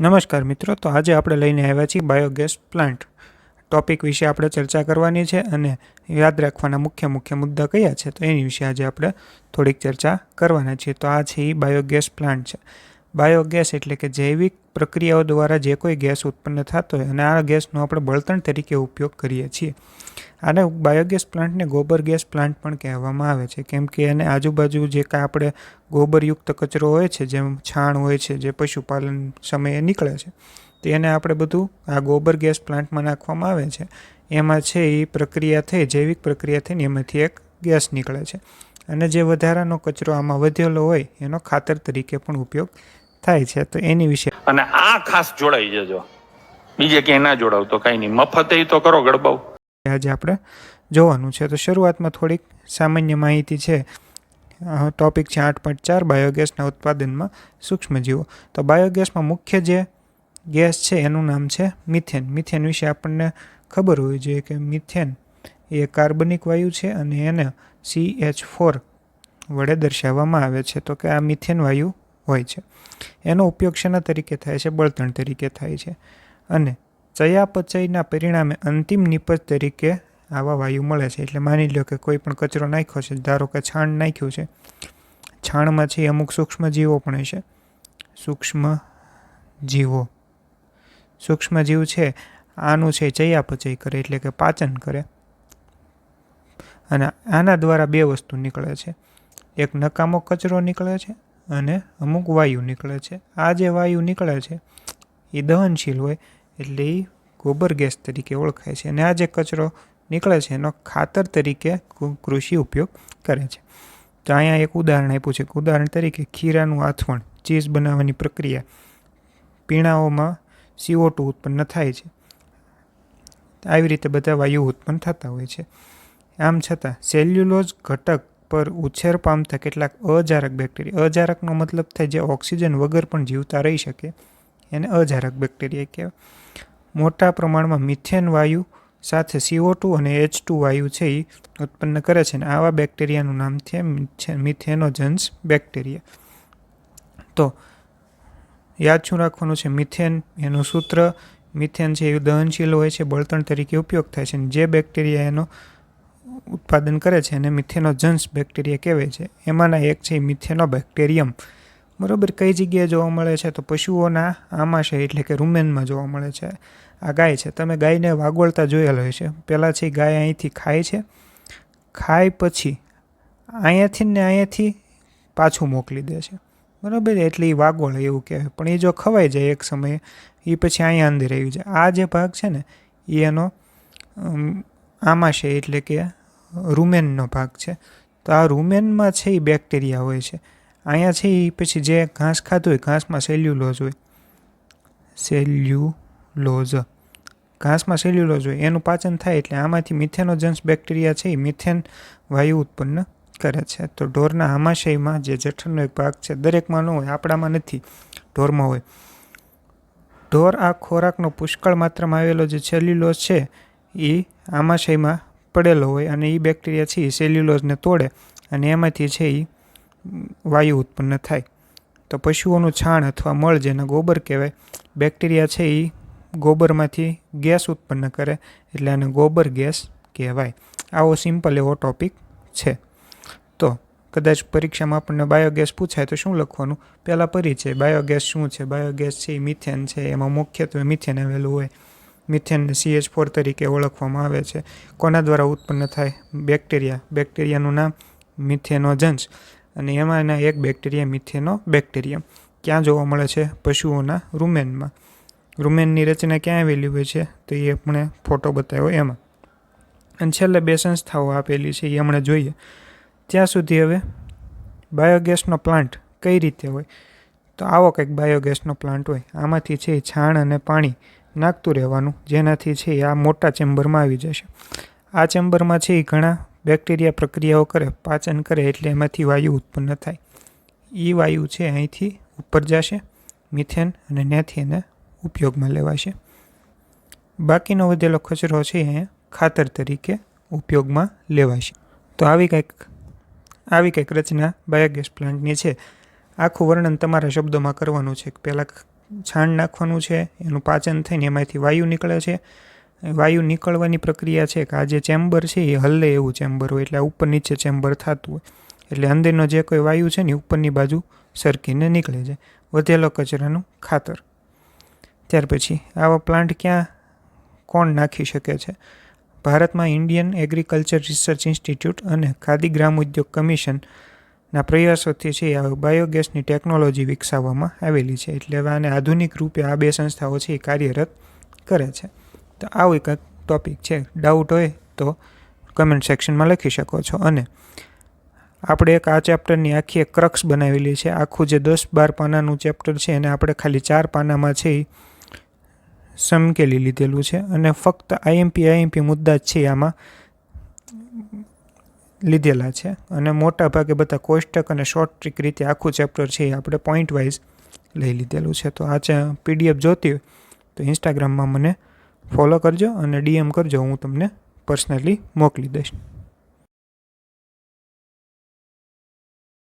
નમસ્કાર મિત્રો, તો આજે આપણે લઈને આવ્યા છીએ બાયોગેસ પ્લાન્ટ ટોપિક વિશે આપણે ચર્ચા કરવાની છે અને યાદ રાખવાના મુખ્ય મુખ્ય મુદ્દા કયા છે, તો એની વિશે આજે આપણે થોડીક ચર્ચા કરવાના છીએ. તો આ છે એ બાયોગેસ પ્લાન્ટ છે. બાયોગેસ એટલે કે જૈવિક પ્રક્રિયાઓ દ્વારા જે કોઈ ગેસ ઉત્પન્ન થતો હોય અને આ ગેસનો આપણે બળતણ તરીકે ઉપયોગ કરીએ છીએ. આને બાયોગેસ પ્લાન્ટને ગોબર ગેસ પ્લાન્ટ પણ કહેવામાં આવે છે. કેમ કે એને આજુબાજુ જે કાંઈ આપણે ગોબરયુક્ત કચરો હોય છે, જેમ છાણ હોય છે, જે પશુપાલન સમયે નીકળે છે, તો એને આપણે બધું આ ગોબર ગેસ પ્લાન્ટમાં નાખવામાં આવે છે. એમાં છે એ પ્રક્રિયા થઈ, જૈવિક પ્રક્રિયા થઈને એમાંથી એક ગેસ નીકળે છે. અને જે વધારાનો કચરો આમાં વધેલો હોય, એનો ખાતર તરીકે પણ ઉપયોગ થાય છે. તો એની વિશે અને આ ખાસ જોડાઈ જજો. બીજે ક્યાંય ના જોડાવ તો કઈ નહીં. મફત તો કરો ગડબાવ આજે આપણે જોવાનું છે. તો શરૂઆતમાં થોડીક સામાન્ય માહિતી છે. ટોપિક છે આઠ પોઈન્ટ ચાર બાયોગેસના ઉત્પાદનમાં સૂક્ષ્મજીવો. તો બાયોગેસમાં મુખ્ય જે ગેસ છે એનું નામ છે મિથેન. મિથેન વિશે આપણને ખબર હોવી જોઈએ કે મિથેન એ કાર્બનિક વાયુ છે અને એને સી એચ ફોર વડે દર્શાવવામાં આવે છે. તો કે આ મિથેન વાયુ હોય છે. એનો ઉપયોગ શેના તરીકે થાય છે? બળતણ તરીકે થાય છે. અને ચયાપચયના પરિણામે અંતિમ નિપજ તરીકે આવા વાયુ મળે છે. એટલે માની લો કે કોઈ પણ કચરો નાખ્યો છે, ધારો કે છાણ નાખ્યું છે, છાણમાં છે અમુક સૂક્ષ્મ જીવો પણ હશે. સૂક્ષ્મ જીવો સૂક્ષ્મ જીવ છે, આનું છે ચયાપચય કરે, એટલે કે પાચન કરે. અને આના દ્વારા બે વસ્તુ નીકળે છે. એક નકામો કચરો નીકળે છે અને અમુક વાયુ નીકળે છે. આ જે વાયુ નીકળે છે, એ દહનશીલ હોય એટલે એ ગોબર ગેસ તરીકે ઓળખાય છે. અને આ જે કચરો નીકળે છે, એનો ખાતર તરીકે કૃષિ ઉપયોગ કરે છે. તો અહીંયા એક ઉદાહરણ આપ્યું છે. કે ઉદાહરણ તરીકે ખીરાનું આથવણ, ચીઝ બનાવવાની પ્રક્રિયા. પીણાઓમાં સીઓ ટુ ઉત્પન્ન થાય છે. આવી રીતે બધા વાયુ ઉત્પન્ન થતા હોય છે. આમ છતાં, સેલ્યુલોઝ ઘટક પર ઉછેર પામતા કેટલાક અજારક બેક્ટેરિયા, અજારકનો મતલબ થાય જે ઓક્સિજન વગર પણ જીવતા રહી શકે. એને અજારક બેક્ટેરિયા કહેવાય. મોટા પ્રમાણમાં મિથેન વાયુ સાથે સીઓ ટુ અને એચ ટુ વાયુ છે એ ઉત્પન્ન કરે છે અને આવા બેક્ટેરિયાનું નામ છે મિથેનોજન્સ બેક્ટેરિયા. તો યાદ શું રાખવાનું છે? મિથેન એનું સૂત્ર, મિથેન છે એ દહનશીલ હોય છે, બળતણ તરીકે ઉપયોગ થાય છે અને જે બેક્ટેરિયા એનો ઉત્પાદન કરે છે એને મિથેનોજન્સ બેક્ટેરિયા કહેવાય છે. એમાંના એક છે મિથેનો બેક્ટેરિયમ બરોબર, કઈ જગ્યાએ જોવા મળે છે? તો પશુઓના આમાશય એટલે કે રૂમેનમાં જોવા મળે છે. આ ગાય છે. તમે ગાયને વાગોળતા જોયેલ હોય છે પહેલાં છે ગાય અહીંથી ખાય છે. ખાય પછી અહીંયાથી ને અહીંયાથી પાછું મોકલી દે છે. બરાબર? એટલે એ વાગોળ એવું કહેવાય. પણ એ જો ખવાઈ જાય એક સમયે એ પછી અહીંયા અંદર આવી જાય. આ જે ભાગ છે ને એ એનો આમાશય એટલે કે રૂમેનનો ભાગ છે. તો આ રૂમેનમાં છે એ બેક્ટેરિયા હોય છે. અહીંયા છે એ પછી જે ઘાસ ખાધું હોય, ઘાસમાં સેલ્યુલોઝ હોય. સેલ્યુલોઝ. ઘાસમાં સેલ્યુલોઝ હોય, એનું પાચન થાય એટલે આમાંથી મિથેનોજન્સ બેક્ટેરિયા છે એ મિથેન વાયુ ઉત્પન્ન કરે છે. તો ઢોરના આમાશયમાં જે જઠરનો એક ભાગ છે, દરેકમાં ન હોય, આપણામાં નથી, ઢોરમાં હોય. ઢોર આ ખોરાકનો પુષ્કળ માત્રામાં આવેલો જે સેલ્યુલોઝ છે એ આમાશયમાં પડેલો હોય અને એ બેક્ટેરિયા છે એ સેલ્યુલોઝને તોડે અને એમાંથી છે એ વાયુ ઉત્પન્ન થાય. તો પશુઓનું છાણ અથવા મળ, જેને ગોબર કહેવાય, બેક્ટેરિયા છે એ ગોબરમાંથી ગેસ ઉત્પન્ન કરે, એટલે આને ગોબર ગેસ કહેવાય. આવો સિમ્પલ એવો ટોપિક છે. તો કદાચ પરીક્ષામાં આપણને બાયોગેસ પૂછાય તો શું લખવાનું? પહેલાં પરિચય. બાયોગેસ શું છે? બાયોગેસ છે એ મિથેન છે. એમાં મુખ્યત્વે મિથેન આવેલું હોય. મિથેનને સીએચ ફોર તરીકે ઓળખવામાં આવે છે. કોના દ્વારા ઉત્પન્ન થાય? બેક્ટેરિયા બેક્ટેરિયાનું નામ મિથેનોજન્સ અને એમાંના એક બેક્ટેરિયા મિથેનો બેક્ટેરિયમ ક્યાં જોવા મળે છે? પશુઓના રૂમેનમાં. રૂમેનની રચના ક્યાં આવેલી હોય છે? તો એ આપણે ફોટો બતાવ્યો એમાં. અને છેલ્લે બે સંસ્થાઓ આપેલી છે, એ હમણાં જોઈએ. ત્યાં સુધી હવે બાયોગેસનો પ્લાન્ટ કઈ રીતે હોય? તો આવો કંઈક બાયોગેસનો પ્લાન્ટ હોય. આમાંથી છે છાણ અને પાણી નાખતું રહેવાનું. જેનાથી છે એ આ મોટા ચેમ્બરમાં આવી જશે. આ ચેમ્બરમાં છે એ ઘણા બેક્ટેરિયા પ્રક્રિયાઓ કરે, પાચન કરે એટલે એમાંથી વાયુ ઉત્પન્ન થાય. એ વાયુ છે અહીંથી ઉપર જશે, મિથેન અને ત્યાંથી એને ઉપયોગમાં લેવાશે. બાકીનો વધેલો કચરો છે એ ખાતર તરીકે ઉપયોગમાં લેવાશે. તો આવી કંઈક આવી કંઈક રચના બાયોગેસ પ્લાન્ટની છે. આખું વર્ણન તમારા શબ્દોમાં કરવાનું છે. પહેલાં છાણ નાખવાનું છે, એનું પાચન થઈને એમાંથી વાયુ નીકળે છે. વાયુ નીકળવાની પ્રક્રિયા છે કે આ જે ચેમ્બર છે એ હલ્લે એવું ચેમ્બર હોય એટલે ઉપર નીચે ચેમ્બર થતું હોય. એટલે અંદરનો જે કોઈ વાયુ છે ને ઉપરની બાજુ સરકીને નીકળે છે. વધેલો કચરાનું ખાતર. ત્યાર પછી આવા પ્લાન્ટ ક્યાં કોણ નાખી શકે છે? ભારતમાં ઇન્ડિયન એગ્રીકલ્ચર રિસર્ચ ઇન્સ્ટિટ્યૂટ અને ખાદી ગ્રામ ઉદ્યોગ કમિશનના પ્રયાસોથી છે આ બાયોગેસની ટેકનોલોજી વિકસાવવામાં આવેલી છે. એટલે હવે આને આધુનિક રૂપે આ બે સંસ્થાઓ છે એ કાર્યરત કરે છે. તો આવું એક ટોપિક છે. ડાઉટ હોય તો કમેન્ટ સેક્શનમાં લખી શકો છો. અને આપણે એક આ ચેપ્ટરની આખી એક ક્રક્સ બનાવેલી છે. આખું જે દસ બાર પાનાનું ચેપ્ટર છે એને આપણે ખાલી ચાર પાનામાં છે એ સમકેલી લીધેલું છે. અને ફક્ત આઈએમપી આઈએમપી મુદ્દા જ છે આમાં લીધેલા છે. અને મોટા ભાગે બધા કોષ્ટક અને શોર્ટ ટ્રીક રીતે આખું ચેપ્ટર છે એ આપણે પોઈન્ટ વાઇઝ લઈ લીધેલું છે. તો આ ચે પીડીએફ જોતી હોય તો ઇન્સ્ટાગ્રામમાં મને ફોલો કરજો અને ડીએમ કરજો હું તમને પર્સનલી મોકલી દઈશ.